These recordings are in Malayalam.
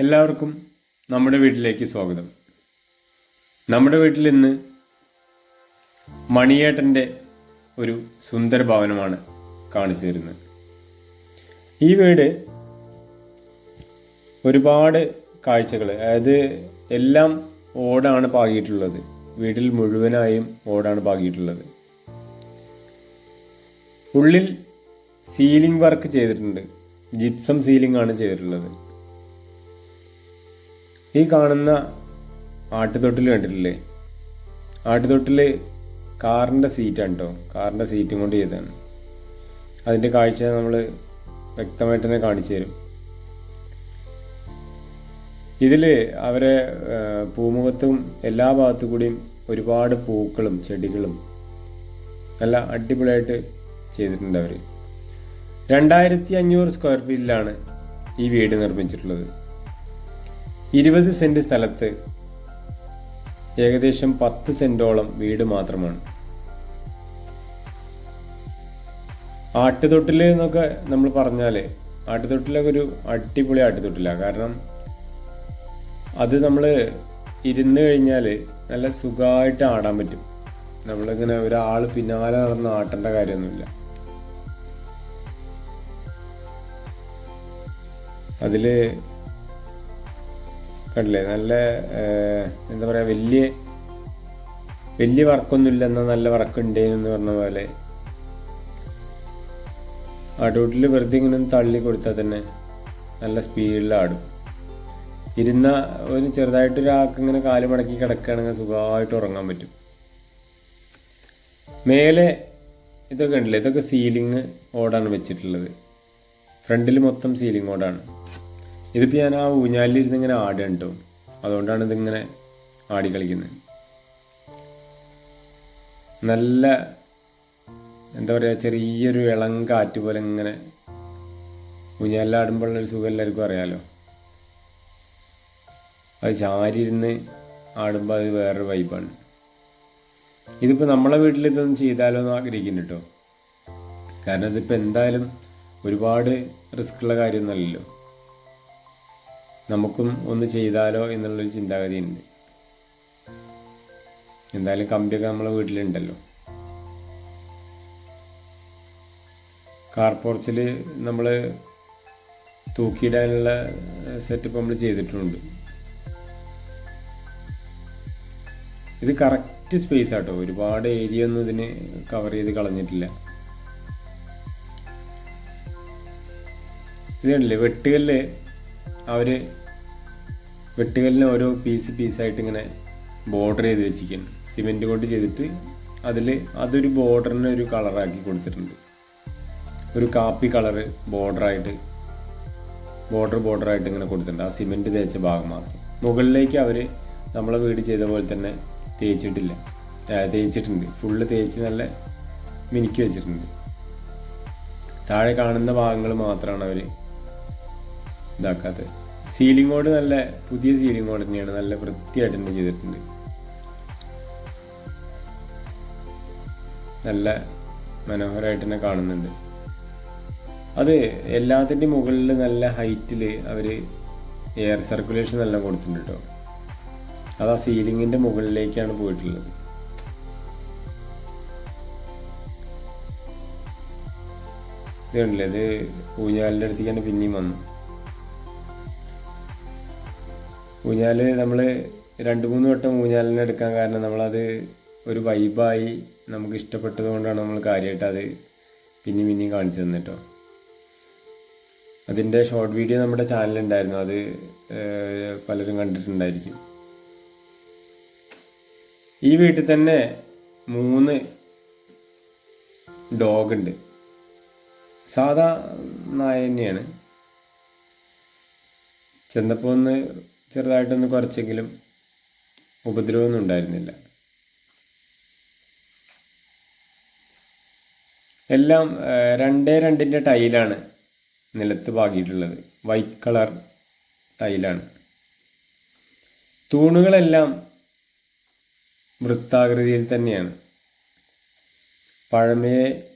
എല്ലാവർക്കും നമ്മുടെ വീട്ടിലേക്ക് സ്വാഗതം. നമ്മുടെ വീട്ടിൽ ഇന്ന് മണിയേട്ടന്റെ ഒരു സുന്ദര ഭവനമാണ് കാണിച്ചു തരുന്നത്. ഈ വീട് ഒരുപാട് കാഴ്ചകൾ അതായത് എല്ലാം ഓടാണ് പാകിയിട്ടുള്ളത്. വീട്ടിൽ മുഴുവനായും ഓടാണ് പാകിയിട്ടുള്ളത്. ഉള്ളിൽ സീലിംഗ് വർക്ക് ചെയ്തിട്ടുണ്ട്. ജിപ്സം സീലിംഗ് ആണ് ചെയ്തിട്ടുള്ളത്. ഈ കാണുന്ന ആട്ടുതൊട്ടിൽ കണ്ടിട്ടില്ലേ? ആട്ടുതൊട്ടിൽ കാറിന്റെ സീറ്റാണ് കേട്ടോ കാറിന്റെ സീറ്റും കൊണ്ട് ചെയ്തതാണ്. അതിന്റെ കാഴ്ച നമ്മൾ വ്യക്തമായിട്ട് തന്നെ കാണിച്ചു തരും. ഇതിൽ അവരെ പൂമുഖത്തും എല്ലാ ഭാഗത്തു കൂടിയും ഒരുപാട് പൂക്കളും ചെടികളും നല്ല അടിപൊളിയായിട്ട് ചെയ്തിട്ടുണ്ട് അവർ രണ്ടായിരത്തി അഞ്ഞൂറ് സ്ക്വയർ ഫീറ്റിലാണ് ഈ വീട് നിർമ്മിച്ചിട്ടുള്ളത്. ഇരുപത് സെന്റ് സ്ഥലത്ത് ഏകദേശം പത്ത് സെന്റോളം വീട് മാത്രമാണ്. ആട്ടുതൊട്ടിൽ എന്നൊക്കെ നമ്മൾ പറഞ്ഞാൽ ആട്ടുതൊട്ടിലൊക്കെ ഒരു അടിപൊളി ആട്ടുതൊട്ടിലാണ് കാരണം അത് നമ്മൾ ഇരുന്ന് കഴിഞ്ഞാൽ നല്ല സുഖമായിട്ട് ആടാൻ പറ്റും. നമ്മളിങ്ങനെ ഒരാൾ പിന്നാലെ നടന്ന് ആട്ടേണ്ട കാര്യമൊന്നുമില്ല. അതിൽ കണ്ടില്ലേ? നല്ല എന്താ പറയുക വലിയ വലിയ വർക്കൊന്നുമില്ല എന്നാൽ നല്ല വർക്ക് ഉണ്ടേന്ന് പറഞ്ഞ പോലെ. അടൂട്ടിൽ വെറുതെ ഇങ്ങനെ തള്ളി കൊടുത്താൽ തന്നെ നല്ല സ്പീഡിൽ ആടും. ഇരുന്ന ഒരു ചെറുതായിട്ട് ഒരാൾക്ക് ഇങ്ങനെ കാൽ മടക്കി കിടക്കുകയാണെങ്കിൽ സുഖമായിട്ട് ഉറങ്ങാൻ പറ്റും. മേലെ ഇതൊക്കെ ഉണ്ടല്ലേ ഇതൊക്കെ സീലിംഗ് ഓടാണ് വെച്ചിട്ടുള്ളത്. ഫ്രണ്ടിൽ മൊത്തം സീലിംഗ് ഓടാണ്. ഇതിപ്പോൾ ഞാൻ ആ ഊഞ്ഞാലിരുന്ന് ഇങ്ങനെ ആടുകയാണ് കേട്ടോ അതുകൊണ്ടാണ് ഇതിങ്ങനെ ആടി കളിക്കുന്നത്. നല്ല എന്താ പറയുക ചെറിയൊരു ഇളം കാറ്റ് പോലെ ഇങ്ങനെ ഊഞ്ഞാലിലാടുമ്പോഴുള്ളൊരു സുഖം എല്ലാവർക്കും അറിയാമല്ലോ അത് ചാരിയിരുന്ന് ആടുമ്പോൾ അത് വേറൊരു വൈബാണ് ഇതിപ്പോൾ നമ്മളെ വീട്ടിൽ ഇതൊന്നും ചെയ്താലോ എന്ന് ആഗ്രഹിക്കുന്നു കേട്ടോ. കാരണം ഇതിപ്പോൾ എന്തായാലും ഒരുപാട് റിസ്ക്കുള്ള കാര്യമൊന്നുമല്ലല്ലോ നമുക്കും ഒന്ന് ചെയ്താലോ എന്നുള്ളൊരു ചിന്താഗതി ഉണ്ട് എന്തായാലും കമ്പിയൊക്കെ നമ്മളെ വീട്ടിലുണ്ടല്ലോ. കാർപോർച്ചിൽ നമ്മൾ തൂക്കിയിടാനുള്ള സെറ്റപ്പ് നമ്മൾ ചെയ്തിട്ടുണ്ട്. ഇത് കറക്റ്റ് സ്പേസ് ആട്ടോ. ഒരുപാട് ഏരിയ ഒന്നും ഇതിന് കവർ ചെയ്ത് കളഞ്ഞിട്ടില്ല. ഇത് കണ്ടില്ലേ? വെട്ടുകല്ല് അവർ വെട്ടുകല്ലിന് ഓരോ പീസ് പീസായിട്ട് ഇങ്ങനെ ബോർഡർ ചെയ്ത് വെച്ചിരിക്കുന്നു സിമെന്റ് കൊണ്ട് ചെയ്തിട്ട് അതിൽ അതൊരു ബോർഡറിന് ഒരു കളറാക്കി കൊടുത്തിട്ടുണ്ട്. ഒരു കാപ്പി കളറ് ബോർഡറായിട്ട് ബോർഡർ ബോർഡറായിട്ട് ഇങ്ങനെ കൊടുത്തിട്ടുണ്ട്. ആ സിമെന്റ് തേച്ച ഭാഗം മാത്രം. മുകളിലേക്ക് അവർ നമ്മളെ വീട് ചെയ്ത പോലെ തന്നെ തേച്ചിട്ടില്ല. തേച്ചിട്ടുണ്ട്. ഫുള്ള് തേച്ച് നല്ല മിനുക്കി വെച്ചിട്ടുണ്ട്. താഴെ കാണുന്ന ഭാഗങ്ങൾ മാത്രമാണ് അവർ ഇതാക്കാത്തത് സീലിംഗ് ബോർഡ് നല്ല പുതിയ സീലിംഗ് ബോർഡ് തന്നെയാണ്. നല്ല വൃത്തിയായിട്ട് തന്നെ ചെയ്തിട്ടുണ്ട്. നല്ല മനോഹരമായിട്ട് തന്നെ കാണുന്നുണ്ട്. അത് എല്ലാത്തിന്റെ മുകളിൽ നല്ല ഹൈറ്റിൽ അവർ എയർ സർക്കുലേഷൻ എല്ലാം കൊടുത്തിട്ടുണ്ട് കേട്ടോ അത് ആ സീലിങ്ങിന്റെ മുകളിലേക്കാണ് പോയിട്ടുള്ളത്. ഇതുണ്ടല്ലേ ഇത് ഊഞ്ഞാലിന്റെ അടുത്തേക്ക് തന്നെ പിന്നെയും വന്നു. ഊഞ്ഞാൽ നമ്മൾ രണ്ട് മൂന്ന് വട്ടം ഊഞ്ഞാലിനെ എടുക്കാൻ കാരണം നമ്മളത് ഒരു വൈബായി നമുക്ക് ഇഷ്ടപ്പെട്ടത് കൊണ്ടാണ് നമ്മൾ കാര്യമായിട്ട് അത് പിന്നെയും പിന്നെയും കാണിച്ചു തന്നിട്ടോ. അതിന്റെ ഷോർട്ട് വീഡിയോ നമ്മുടെ ചാനലുണ്ടായിരുന്നു അത് പലരും കണ്ടിട്ടുണ്ടായിരിക്കും. ഈ വീട്ടിൽ തന്നെ മൂന്ന് ഡോഗ് ഉണ്ട് സാധാ നായ തന്നെയാണ്. ചെന്നപ്പോൾ ഒന്ന് ചെറുതായിട്ടൊന്ന് കുറച്ചെങ്കിലും ഉപദ്രവമൊന്നും ഉണ്ടായിരുന്നില്ല. എല്ലാം രണ്ടേ രണ്ടിന്റെ ടൈലാണ് നിലത്ത് പാകിയിട്ടുള്ളത്. വൈറ്റ് കളർ ടൈലാണ്. തൂണുകളെല്ലാം വൃത്താകൃതിയിൽ തന്നെയാണ്. പഴമയെ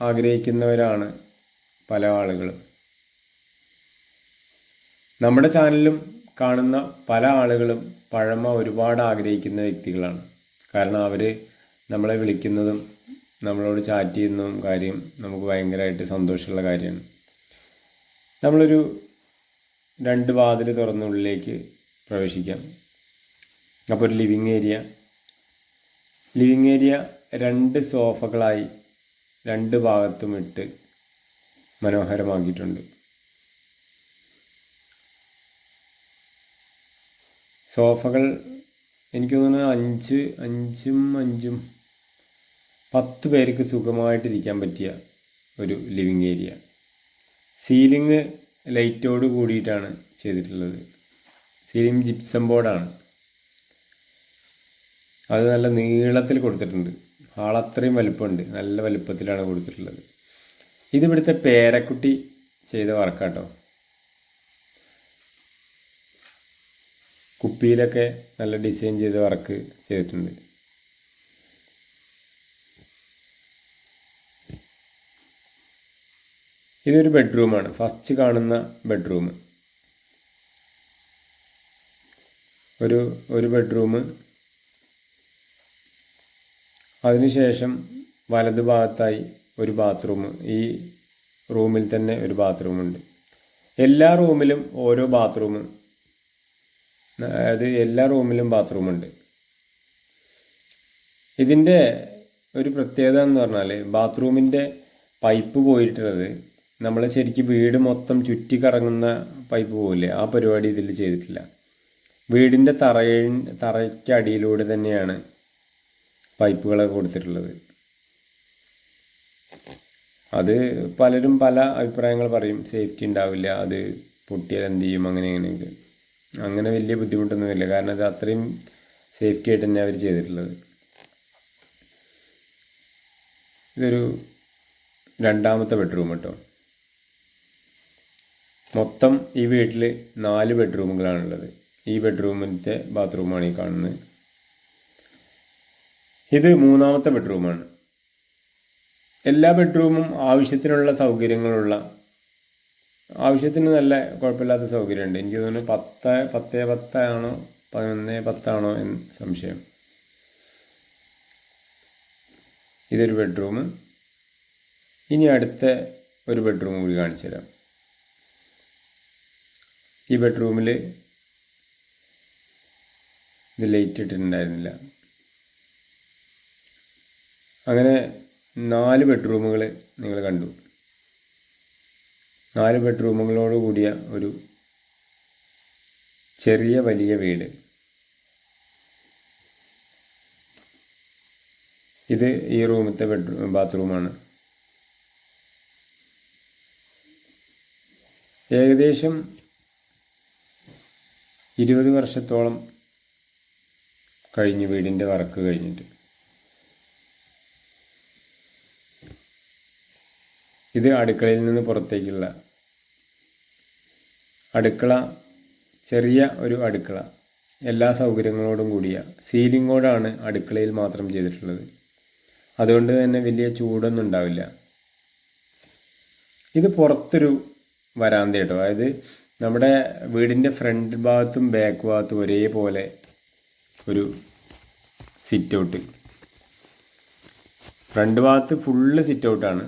ആഗ്രഹിക്കുന്നവരാണ് പല ആളുകളും. നമ്മുടെ ചാനലിലും കാണുന്ന പല ആളുകളും പഴമ ഒരുപാട് ആഗ്രഹിക്കുന്ന വ്യക്തികളാണ്. കാരണം അവർ നമ്മളെ വിളിക്കുന്നതും നമ്മളോട് ചാറ്റ് ചെയ്യുന്നതും കാര്യം നമുക്ക് ഭയങ്കരമായിട്ട് സന്തോഷമുള്ള കാര്യമാണ്. നമ്മളൊരു രണ്ട് വാതിൽ തുറന്നുള്ളിലേക്ക് പ്രവേശിക്കാം. അപ്പോൾ ഒരു ലിവിങ് ഏരിയ. ലിവിങ് ഏരിയ രണ്ട് സോഫകളായി രണ്ട് ഭാഗത്തും ഇട്ട് മനോഹരമാക്കിയിട്ടുണ്ട്. സോഫകൾ എനിക്ക് തോന്നുന്നു അഞ്ച് അഞ്ചും അഞ്ചും പത്ത് പേർക്ക് സുഖമായിട്ടിരിക്കാൻ പറ്റിയ ഒരു ലിവിങ് ഏരിയ സീലിംഗ് ലൈറ്റോട് കൂടിയിട്ടാണ് ചെയ്തിട്ടുള്ളത്. സീലിംഗ് ജിപ്സം ബോർഡാണ് അത് നല്ല നീളത്തിൽ കൊടുത്തിട്ടുണ്ട്. ഹാൾ അത്രയും വലുപ്പമുണ്ട്. നല്ല വലുപ്പത്തിലാണ് കൊടുത്തിട്ടുള്ളത്. ഇതിവിടുത്തെ പേരക്കുട്ടി ചെയ്ത വർക്കാട്ടോ കുപ്പിയിലൊക്കെ നല്ല ഡിസൈൻ ചെയ്ത് വർക്ക് ചെയ്തിട്ടുണ്ട്. ഇതൊരു ബെഡ്റൂമാണ്. ഫസ്റ്റ് കാണുന്ന ബെഡ്റൂം. ഒരു ഒരു ബെഡ്റൂം. അതിനുശേഷം വലതു ഭാഗത്തായി ഒരു ബാത്റൂം. ഈ റൂമിൽ തന്നെ ഒരു ബാത്റൂമുണ്ട് എല്ലാ റൂമിലും ഓരോ ബാത്റൂം. അതായത് എല്ലാ റൂമിലും ബാത്റൂം ഉണ്ട്. ഇതിന്റെ ഒരു പ്രത്യേകത എന്ന് പറഞ്ഞാൽ ബാത്റൂമിന്റെ പൈപ്പ് പോയിട്ടുള്ളത് നമ്മൾ ശരിക്കും വീട് മൊത്തം ചുറ്റി കറങ്ങുന്ന പൈപ്പ് പോകില്ലേ ആ പരിപാടി ഇതിൽ ചെയ്തിട്ടില്ല. വീടിന്റെ തറയ തറയ്ക്കടിയിലൂടെ തന്നെയാണ് പൈപ്പുകളൊക്കെ കൊടുത്തിട്ടുള്ളത്. അത് പലരും പല അഭിപ്രായങ്ങൾ പറയും. സേഫ്റ്റി ഉണ്ടാവില്ല അത് പൊട്ടിയാൽ എന്ത് ചെയ്യും? അങ്ങനെ അങ്ങനെയൊക്കെ അങ്ങനെ വലിയ ബുദ്ധിമുട്ടൊന്നുമില്ല കാരണം അത് അത്രയും സേഫ്റ്റി ആയിട്ട് തന്നെ അവർ ചെയ്തിട്ടുള്ളത്. ഇതൊരു രണ്ടാമത്തെ ബെഡ്റൂം കേട്ടോ മൊത്തം ഈ വീട്ടിൽ നാല് ബെഡ്റൂമുകളാണുള്ളത് ഈ ബെഡ്റൂമിന്റെ ബാത്റൂമാണ് ഈ കാണുന്നത്. ഇത് മൂന്നാമത്തെ ബെഡ്റൂമാണ് എല്ലാ ബെഡ്റൂമും ആവശ്യത്തിനുള്ള സൗകര്യങ്ങളുള്ള ആവശ്യത്തിന് നല്ല കുഴപ്പമില്ലാത്ത സൗകര്യമുണ്ട്. എനിക്ക് തോന്നുന്നു പത്ത് പത്ത് പത്താണോ പതിനൊന്ന് പത്താണോ എന്ന് സംശയം. ഇതൊരു ബെഡ്റൂം. ഇനി അടുത്ത ഒരു ബെഡ്റൂം കൂടി കാണിച്ചു തരാം. ഈ ബെഡ്റൂമിൽ ഇത് ലൈറ്റ് ഇട്ടിട്ടുണ്ടായിരുന്നില്ല. അങ്ങനെ നാല് ബെഡ്റൂമുകൾ നിങ്ങൾ കണ്ടു. നാല് ബെഡ്റൂമുകളോട് കൂടിയ ഒരു ചെറിയ വലിയ വീട്. ഇത് ഈ റൂമത്തെ ബെഡ്റൂം ബാത്റൂമാണ്. ഏകദേശം ഇരുപത് വർഷത്തോളം കഴിഞ്ഞു വീടിന്റെ വർക്ക് കഴിഞ്ഞിട്ട്. ഇത് അടുക്കളയിൽ നിന്ന് പുറത്തേക്കുള്ള അടുക്കള ചെറിയ ഒരു അടുക്കള. എല്ലാ സൗകര്യങ്ങളോടും കൂടിയ സീലിങ്ങോടാണ് അടുക്കളയിൽ മാത്രം ചെയ്തിട്ടുള്ളത്. അതുകൊണ്ട് തന്നെ വലിയ ചൂടൊന്നും ഉണ്ടാവില്ല. ഇത് പുറത്തൊരു വരാന്ത കേട്ടോ. അതായത് നമ്മുടെ വീടിന്റെ ഫ്രണ്ട് ഭാഗത്തും ബാക്ക് ഭാഗത്തും ഒരേപോലെ ഒരു സിറ്റ് ഔട്ട് ഫ്രണ്ട് ഭാഗത്ത് ഫുള്ള് സിറ്റ് ഔട്ടാണ്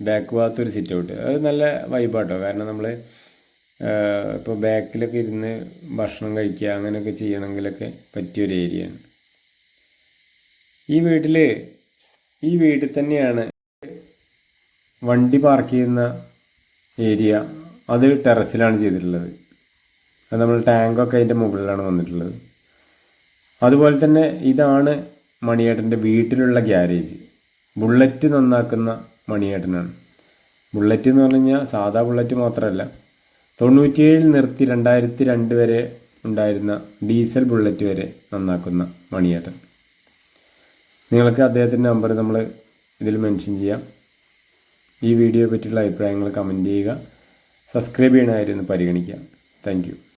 ബാക്ക് ഭാഗത്ത് ഒരു സിറ്റ് ഔട്ട് അത് നല്ല വൈബാട്ടോ കാരണം നമ്മൾ ഇപ്പോൾ ബാക്കിലൊക്കെ ഇരുന്ന് ഭക്ഷണം കഴിക്കുക അങ്ങനെയൊക്കെ ചെയ്യണമെങ്കിലൊക്കെ പറ്റിയൊരു ഏരിയയാണ് ഈ വീട്ടിൽ ഈ വീട്ടിൽ തന്നെയാണ് വണ്ടി പാർക്ക് ചെയ്യുന്ന ഏരിയ അത് ടെറസിലാണ് ചെയ്തിട്ടുള്ളത്. അത് നമ്മൾ ടാങ്കൊക്കെ അതിന്റെ മുകളിലാണ് വന്നിട്ടുള്ളത്. അതുപോലെ തന്നെ ഇതാണ് മണിയേട്ടന്റെ വീട്ടിലുള്ള ഗ്യാരേജ് ബുള്ളറ്റ് നന്നാക്കുന്ന മണിയേട്ടനാണ്. ബുള്ളറ്റ് എന്ന് പറഞ്ഞു കഴിഞ്ഞാൽ സാധാ ബുള്ളറ്റ് മാത്രമല്ല തൊണ്ണൂറ്റിയേഴിൽ നിർത്തി രണ്ടായിരത്തി രണ്ട് വരെ ഉണ്ടായിരുന്ന ഡീസൽ ബുള്ളറ്റ് വരെ നന്നാക്കുന്ന മണിയേട്ടൻ. നിങ്ങൾക്ക് അദ്ദേഹത്തിന്റെ നമ്പർ നമ്മൾ ഇതിൽ മെൻഷൻ ചെയ്യാം. ഈ വീഡിയോ പറ്റിയുള്ള അഭിപ്രായങ്ങൾ കമന്റ് ചെയ്യുക. സബ്സ്ക്രൈബ് ചെയ്യണമായിരുന്നു പരിഗണിക്കുക. താങ്ക്